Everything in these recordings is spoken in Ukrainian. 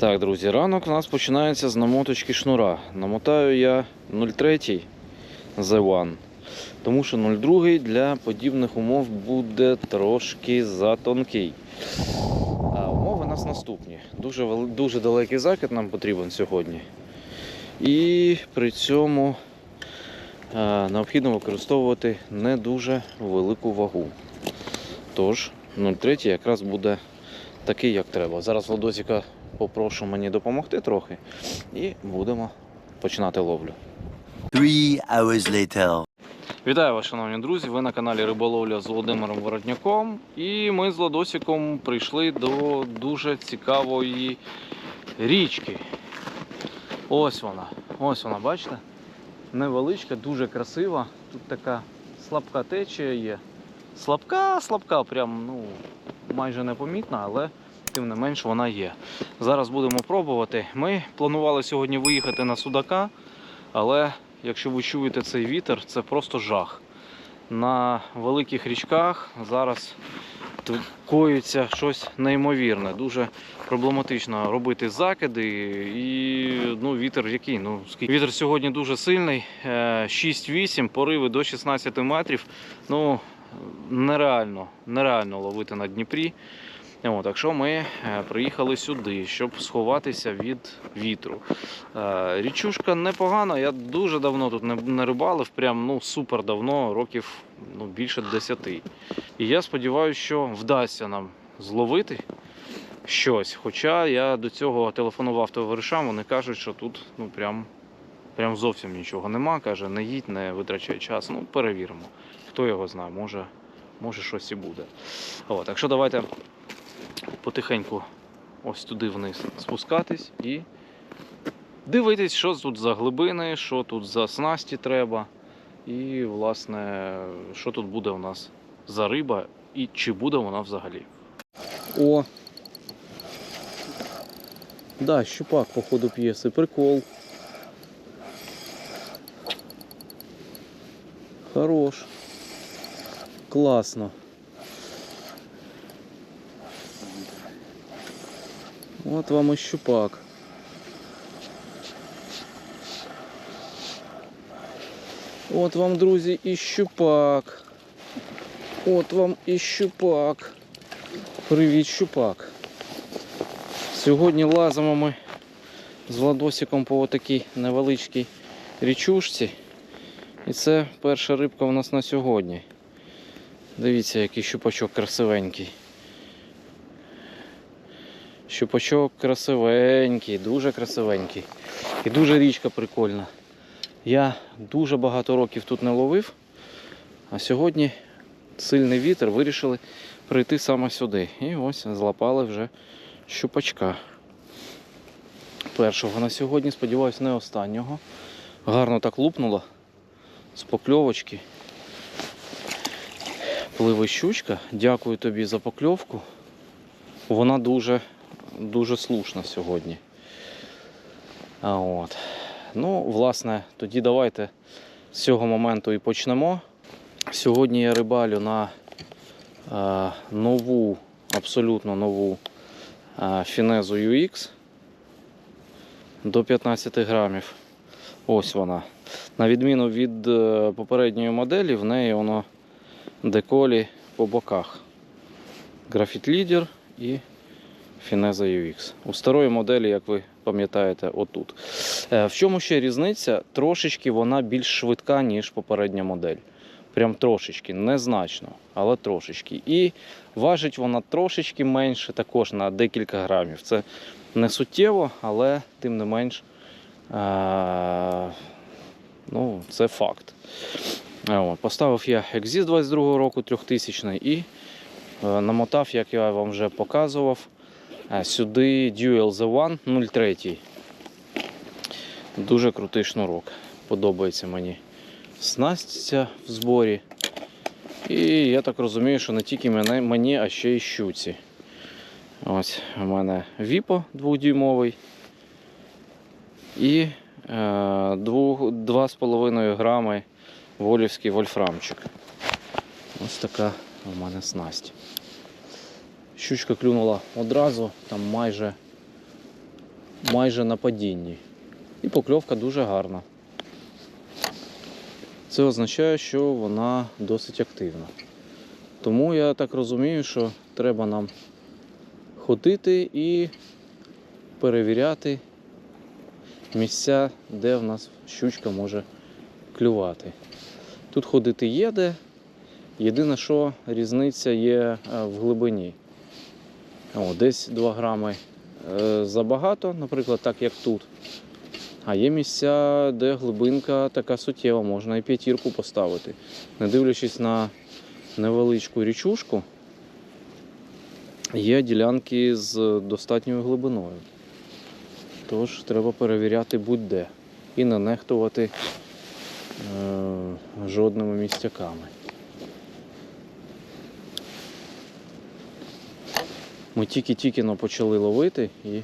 Так, друзі, ранок у нас починається з намоточки шнура. Намотаю я 0,3 The One, тому що 0,2 для подібних умов буде трошки затонкий. А умови у нас наступні. Дуже, дуже далекий закид нам потрібен сьогодні. І при цьому е, необхідно використовувати не дуже велику вагу. Тож 0,3 якраз буде такий, як треба. Зараз Владосіка попрошу мені допомогти трохи і будемо починати ловлю. Three hours later. Вітаю вас, шановні друзі! Ви на каналі Риболовля з Володимиром Воротняком. І ми з Ладосиком прийшли до дуже цікавої річки. Ось вона. Ось вона, бачите? Невеличка, дуже красива. Тут така слабка течія є. Слабка, слабка, прям ну, майже непомітна, але тим не менш вона є. Зараз будемо пробувати. Ми планували сьогодні виїхати на Судака, але якщо ви чуєте цей вітер, це просто жах. На великих річках зараз коїться щось неймовірне. Дуже проблематично робити закиди. І ну, вітер який? Ну, скільки? Вітер сьогодні дуже сильний. е, 6-8, пориви до 16 метрів. Ну, нереально, нереально ловити на Дніпрі. От, так що ми е, приїхали сюди, щоб сховатися від вітру. Е, Річушка непогана, я дуже давно тут не, рибалив, прям ну, супер давно, років ну, більше 10. І я сподіваюся, що вдасться нам зловити щось. Хоча я до цього телефонував товаришам, вони кажуть, що тут ну, прям, прям зовсім нічого нема. Каже, не їдь, не витрачай час. Ну, перевіримо. Хто його знає, може, може щось і буде. От, так що давайте потихеньку ось туди вниз спускатись і дивитись, що тут за глибини, що тут за снасті треба. І, власне, що тут буде у нас за риба і чи буде вона взагалі. О! Да, щупак, по ходу п'єси, прикол. Хорош. Класно. От вам і щупак. От вам, друзі, і щупак. От вам і щупак. Привіт, щупак. Сьогодні лазимо ми з Владосиком по отакій невеличкій річушці. І це перша рибка у нас на сьогодні. Дивіться, який щупачок красивенький. Щупачок красивенький, дуже красивенький. І дуже річка прикольна. Я дуже багато років тут не ловив, а сьогодні сильний вітер вирішили прийти саме сюди. І ось злапали вже щупачка. Першого на сьогодні, сподіваюся, не останнього. Гарно так лупнуло з покльовочки. Пливе щучка. Дякую тобі за покльовку. Вона дуже, дуже слушна сьогодні. От. Ну, власне, тоді давайте з цього моменту і почнемо. Сьогодні я рибалю на е, нову, абсолютно нову е, фінезу UX до 15 грамів. Ось вона. На відміну від е, попередньої моделі, в неї воно деколі по боках. Графіт лідер і Фінеза UX. У старої моделі, як ви пам'ятаєте, отут. Е, В чому ще різниця? Трошечки вона більш швидка, ніж попередня модель. Прям трошечки, незначно, але трошечки. І важить вона трошечки менше, також на декілька грамів. Це не суттєво, але тим не менш, е- ну, це факт. Е, Поставив я Exis 22 року 3000 і е, намотав, як я вам вже показував, сюди Dual The One 03. Дуже крутий шнурок. Подобається мені снасть в зборі. І я так розумію, що не тільки мені, а ще й щуці. Ось у мене Віпо 2-дюймовий і е, 2,5 грами волівський вольфрамчик. Ось така у мене снасть. Щучка клюнула одразу, там майже майже на падінні. І покльовка дуже гарна. Це означає, що вона досить активна. Тому я так розумію, що треба нам ходити і перевіряти місця, де в нас щучка може клювати. Тут ходити є де. Єдине, що різниця є е, в глибині. О, десь 2 грами е, забагато, наприклад, так як тут. А є місця, де глибинка така суттєва, можна і п'ятірку поставити. Не дивлячись на невеличку річушку, є ділянки з достатньою глибиною. Тож треба перевіряти будь-де і не нехтувати е, жодними місцяками. Ми тільки-тільки почали ловити і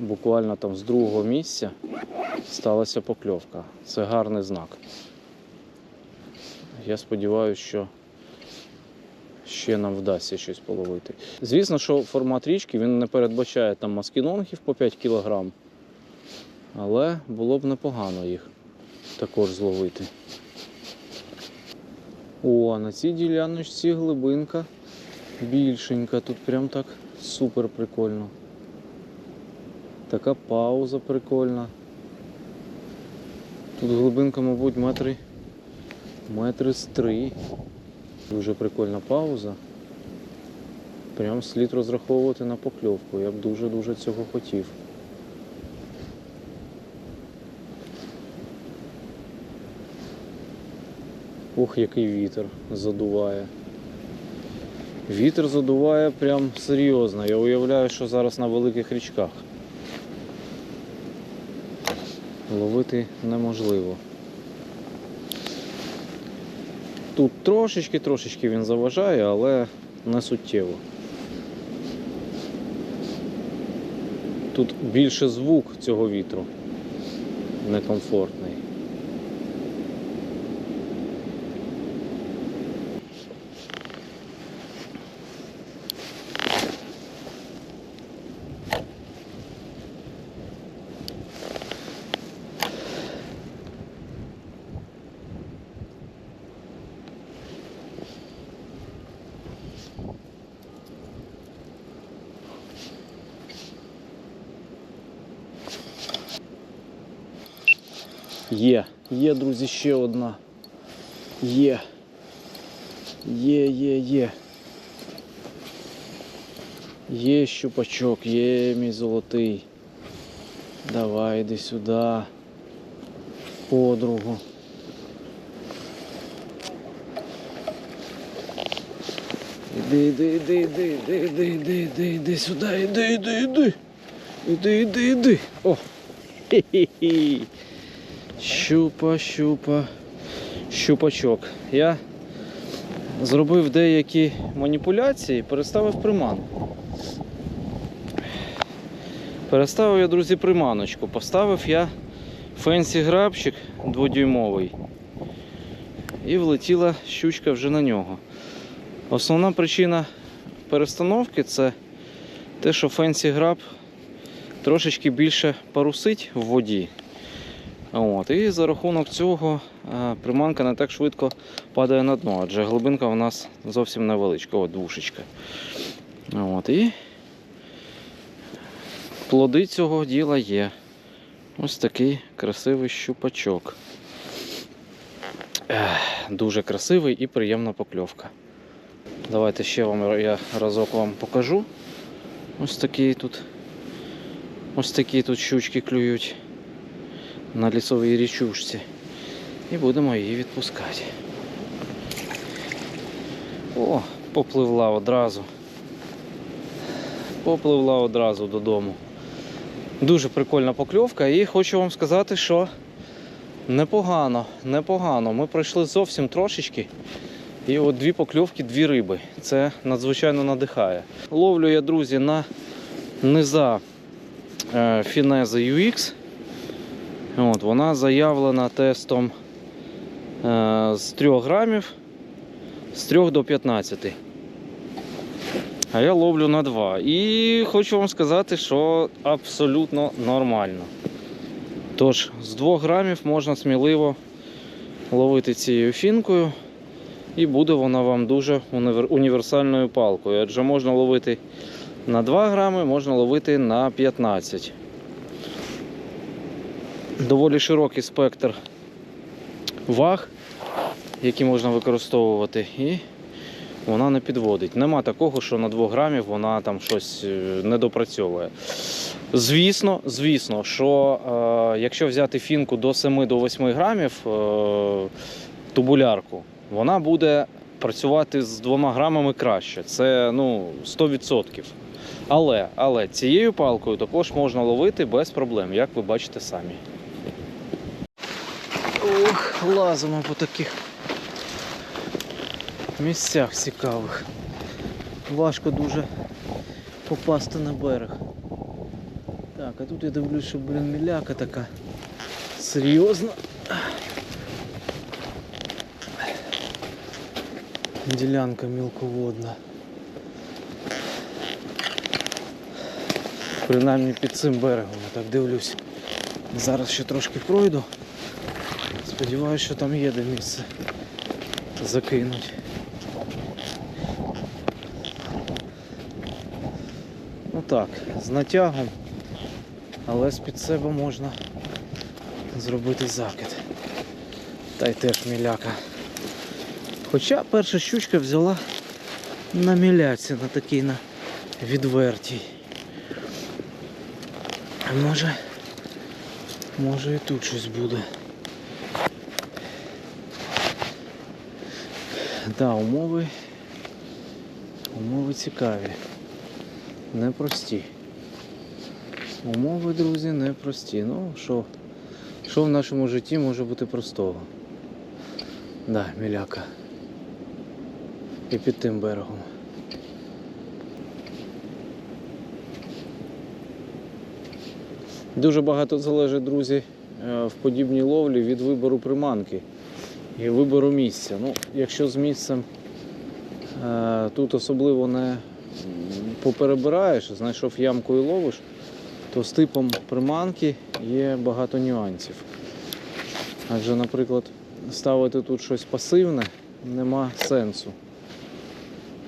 буквально там з другого місця сталася покльовка. Це гарний знак. Я сподіваюся, що ще нам вдасться щось половити. Звісно, що формат річки він не передбачає там маскінонгів по 5 кг, але було б непогано їх також зловити. О, на цій діляночці глибинка більшенька. Тут прям так супер прикольно. Така пауза прикольна. Тут глибинка, мабуть, метри, метри з три. Дуже прикольна пауза. Прям слід розраховувати на покльовку. Я б дуже-дуже цього хотів. Ох, який вітер задуває. Вітер задуває прям серйозно. Я уявляю, що зараз на великих річках. Ловити неможливо. Тут трошечки-трошечки він заважає, але не суттєво. Тут більше звук цього вітру некомфортний. Є, друзі, ще одна. Є. Є, є, є. Є щупачок, є мій золотий. Давай, іди сюди. Подругу. Іди, іди, іди, іди, іди, іди, іди, іди, іди сюди, іди, іди, іди. Іди, іди, іди. О! Хі-хі-хі. Щупа, щупа, щупачок. Я зробив деякі маніпуляції, переставив приманку. Переставив я, друзі, приманочку. Поставив я фенсі грабчик дводюймовий. І влетіла щучка вже на нього. Основна причина перестановки це те, що фенсі граб трошечки більше парусить в воді. От, і за рахунок цього е, приманка не так швидко падає на дно, адже глибинка у нас зовсім невеличка, от двушечка. От, і плоди цього діла є. Ось такий красивий щупачок. Дуже красивий і приємна покльовка. Давайте ще вам я разок вам покажу. Ось такі тут. Ось такі тут щучки клюють на лісовій річушці. І будемо її відпускати. О, попливла одразу. Попливла одразу додому. Дуже прикольна покльовка і хочу вам сказати, що непогано, непогано. Ми пройшли зовсім трошечки. І от дві покльовки, дві риби. Це надзвичайно надихає. Ловлю я, друзі, на низа Фінези UX. От, вона заявлена тестом е, з 3 грамів з 3 до 15. А я ловлю на 2. І хочу вам сказати, що абсолютно нормально. Тож, з 2 грамів можна сміливо ловити цією фінкою, і буде вона вам дуже універсальною палкою. Адже можна ловити на 2 грами, можна ловити на 15. Доволі широкий спектр ваг, які можна використовувати, і вона не підводить. Нема такого, що на 2 грамів вона там щось е, не допрацьовує. Звісно, звісно, що е, якщо взяти фінку до 7-8 грамів е, тубулярку, вона буде працювати з 2 грамами краще. Це ну, 100%. Але, але цією палкою також можна ловити без проблем, як ви бачите самі. Лазимо по таких місцях цікавих. Важко дуже попасти на берег. Так, а тут я дивлюсь, що, блін, міляка така серйозна. Ділянка мілководна. Принаймні під цим берегом, я так дивлюсь. Зараз ще трошки пройду. Сподіваюсь, що там є де місце закинуть. Ну так, з натягом, але з-під себе можна зробити закид. Та й теж міляка. Хоча перша щучка взяла на міляці, на такій на відвертій. Може, може і тут щось буде. Да, умови. Умови цікаві. Непрості. Умови, друзі, непрості. Ну, що, що в нашому житті може бути простого? Да, міляка. І під тим берегом. Дуже багато залежить, друзі, е, в подібній ловлі від вибору приманки і вибору місця. Ну, якщо з місцем е, тут особливо не поперебираєш, знайшов ямку і ловиш, то з типом приманки є багато нюансів. Адже, наприклад, ставити тут щось пасивне нема сенсу.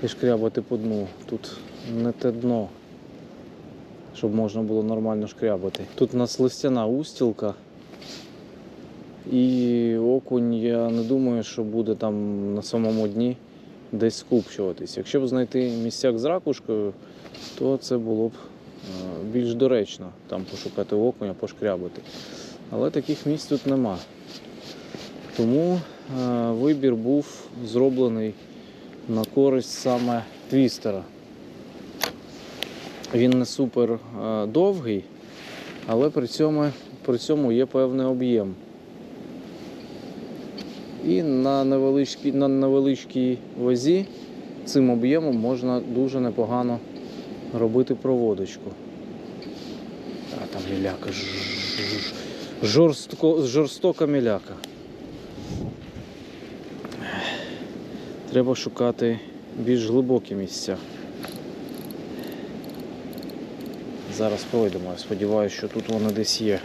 І шкрябати по дну. Тут не те дно, щоб можна було нормально шкрябати. Тут у нас листяна устілка. І окунь, я не думаю, що буде там на самому дні десь скупчуватись. Якщо б знайти місцяк з ракушкою, то це було б е, більш доречно там пошукати окуня, пошкрябати. Але таких місць тут нема. Тому е, вибір був зроблений на користь саме твістера. Він не супер е, довгий, але при цьому, при цьому є певний об'єм. І на невеличкій, на невеличкій вазі цим об'ємом можна дуже непогано робити проводочку. А там міляка. Жорстко, жорстока міляка. Треба шукати більш глибокі місця. Зараз пройдемо. Я сподіваюся, що тут вони десь є.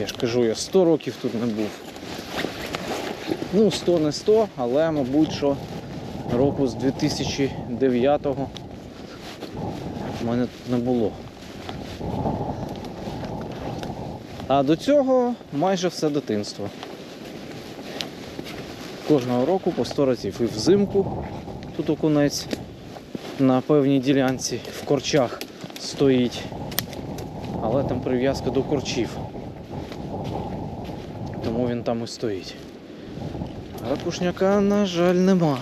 Я ж кажу, я 100 років тут не був. Ну, 100 не 100, але, мабуть, що року з 2009-го в мене тут не було. А до цього майже все дитинство. Кожного року по 100 разів. І взимку тут окунець на певній ділянці в корчах стоїть. Але там прив'язка до корчів. Тому він там і стоїть. Ракушняка, на жаль, нема.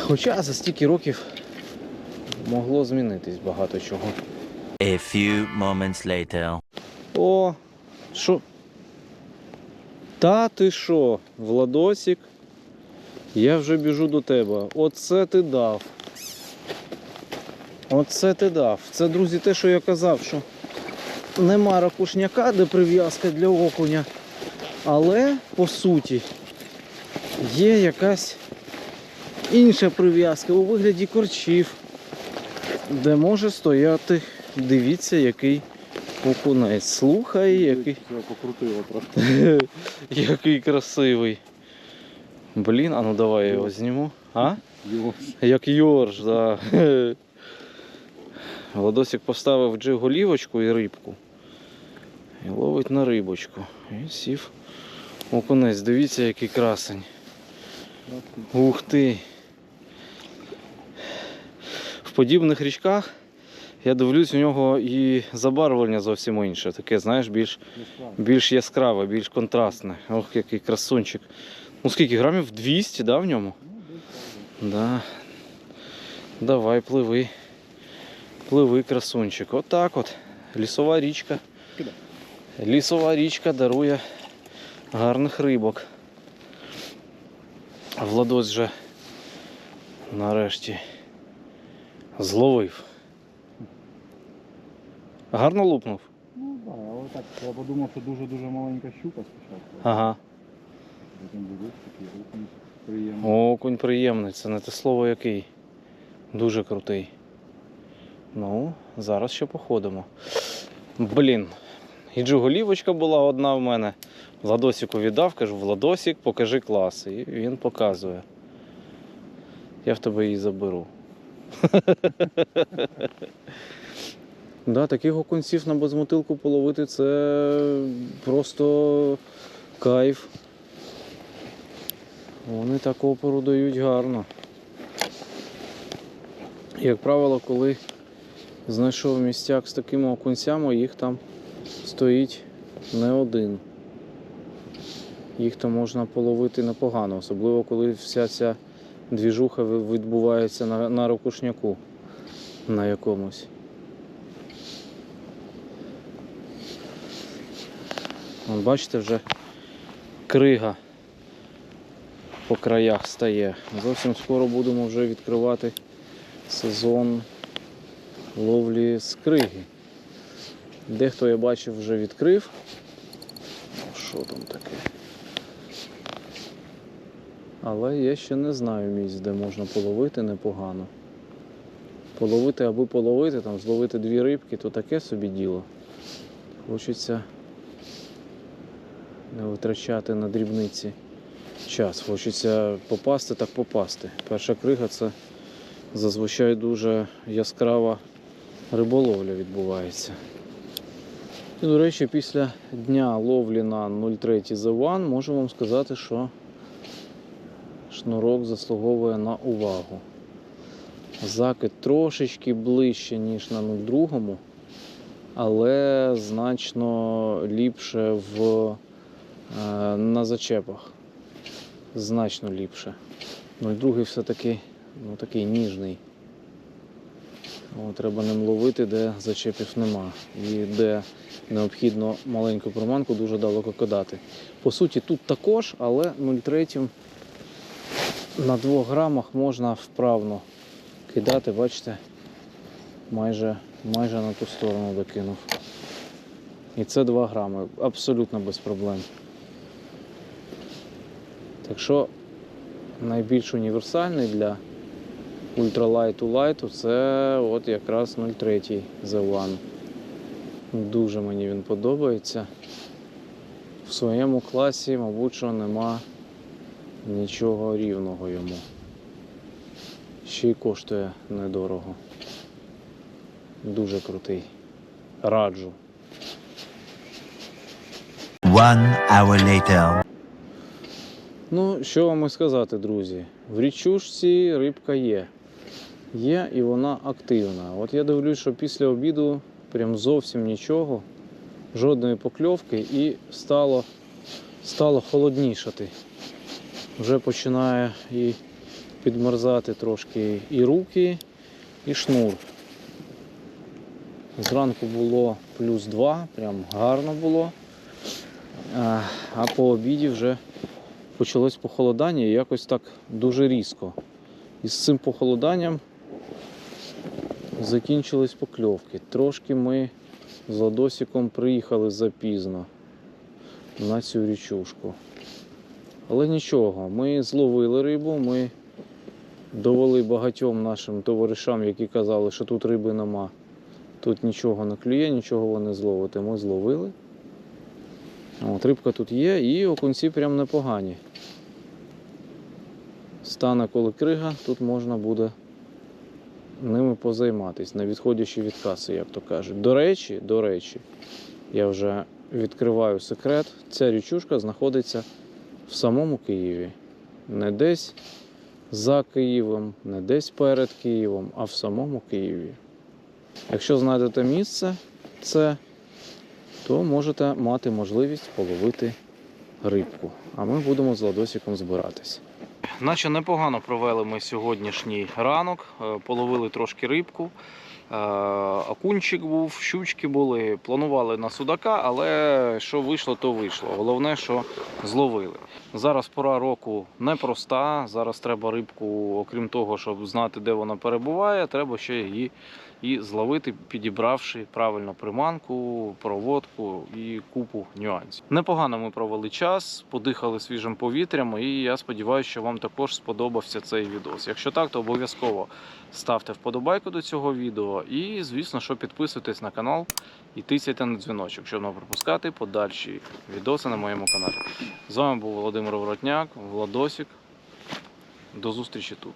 Хоча за стільки років могло змінитись багато чого. A few moments later. О, що? Та ти що, Владосік? Я вже біжу до тебе. Оце ти дав. Оце ти дав. Це, друзі, те, що я казав, що нема ракушняка, де прив'язка для окуня. Але, по суті, є якась інша прив'язка у вигляді корчів, де може стояти, дивіться, який окунець. Слухай, який, який красивий. Блін, а ну давай його зніму. А? Як Йорш, да. Владосик поставив джиг-голівочку і рибку. І ловить на рибочку. І сів окунець. Дивіться, який красень. Ух ти. В подібних річках я дивлюсь, у нього і забарвлення зовсім інше. Таке, знаєш, більш, більш яскраве, більш контрастне. Ох, який красунчик. Ну скільки грамів? 200, да, в ньому? Да. Давай, пливи. Пливи, красунчик. Отак от. Лісова річка. Лісова річка дарує гарних рибок. Владос вже нарешті зловив. Гарно лупнув? Ну так, але так, я подумав, що дуже-дуже маленька щука спочатку. Ага. Потім дивись, такий окунь приємний. Окунь приємний, це не те слово який. Дуже крутий. Ну, зараз ще походимо. Блін. І джуголівочка була одна в мене. Владосику віддав, кажу, Владосик, покажи клас. І він показує. Я в тебе її заберу. таких окунців на безмотилку половити це просто кайф. Вони так опору дають гарно. Як правило, коли знайшов містяк з такими окунцями, їх там стоїть не один. Їх там можна половити непогано, особливо коли вся ця двіжуха відбувається на, на ракушняку на якомусь. Вон, бачите, вже крига по краях стає. Зовсім скоро будемо вже відкривати сезон ловлі з криги. Дехто я бачив вже відкрив. Що там таке? Але я ще не знаю місць, де можна половити непогано. Половити аби половити, там зловити дві рибки, то таке собі діло. Хочеться не витрачати на дрібниці час. Хочеться попасти, так попасти. Перша крига це зазвичай дуже яскрава риболовля відбувається. І, до речі, після дня ловлі на 03 The One можу вам сказати, що шнурок заслуговує на увагу. Закид трошечки ближче, ніж на 02, але значно ліпше в, е, на зачепах. Значно ліпше. 02 все-таки ну, такий ніжний. О, треба ним ловити, де зачепів нема. І де необхідно маленьку приманку дуже далеко кидати. По суті, тут також, але 0,3 на 2 грамах можна вправно кидати, бачите, майже, майже на ту сторону докинув. І це 2 грами, абсолютно без проблем. Так що найбільш універсальний для ультралайту лайту це от якраз 03 The One. Дуже мені він подобається. В своєму класі, мабуть, що нема нічого рівного йому. Ще й коштує недорого. Дуже крутий. Раджу. One hour later. Ну, що вам і сказати, друзі? В річушці рибка є. Є і вона активна. От я дивлюсь, що після обіду прям зовсім нічого, жодної покльовки і стало, стало холоднішати. Вже починає і підмерзати трошки і руки, і шнур. Зранку було плюс 2, прям гарно було. А, по обіді вже почалось похолодання і якось так дуже різко. І з цим похолоданням закінчились покльовки. Трошки ми з Ладосиком приїхали запізно на цю річушку. Але нічого, ми зловили рибу, ми Довели багатьом нашим товаришам, які казали, що тут риби нема. Тут нічого не клює, нічого ви не зловите. Ми зловили. От, рибка тут є, і окунці прям непогані. Стане коли крига, тут можна буде ними позайматись, не відходячи від каси, як то кажуть. До речі, до речі, я вже відкриваю секрет. Ця річушка знаходиться в самому Києві. Не десь за Києвом, не десь перед Києвом, а в самому Києві. Якщо знайдете місце, це, то можете мати можливість половити рибку. А ми будемо з Ладосиком збиратись. Наче непогано провели ми сьогоднішній ранок, е, половили трошки рибку. Е, Окунчик був, щучки були, планували на судака, але що вийшло, то вийшло. Головне, що зловили. Зараз пора року непроста. Зараз треба рибку, окрім того, щоб знати, де вона перебуває, треба ще її і зловити, підібравши правильно приманку, проводку і купу нюансів. Непогано ми провели час, подихали свіжим повітрям, і я сподіваюся, що вам також сподобався цей відос. Якщо так, то обов'язково ставте вподобайку до цього відео і, звісно, що підписуйтесь на канал і тисяйте на дзвіночок, щоб не пропускати подальші відоси на моєму каналі. З вами був Володимир Воротняк, Владосік. До зустрічі тут.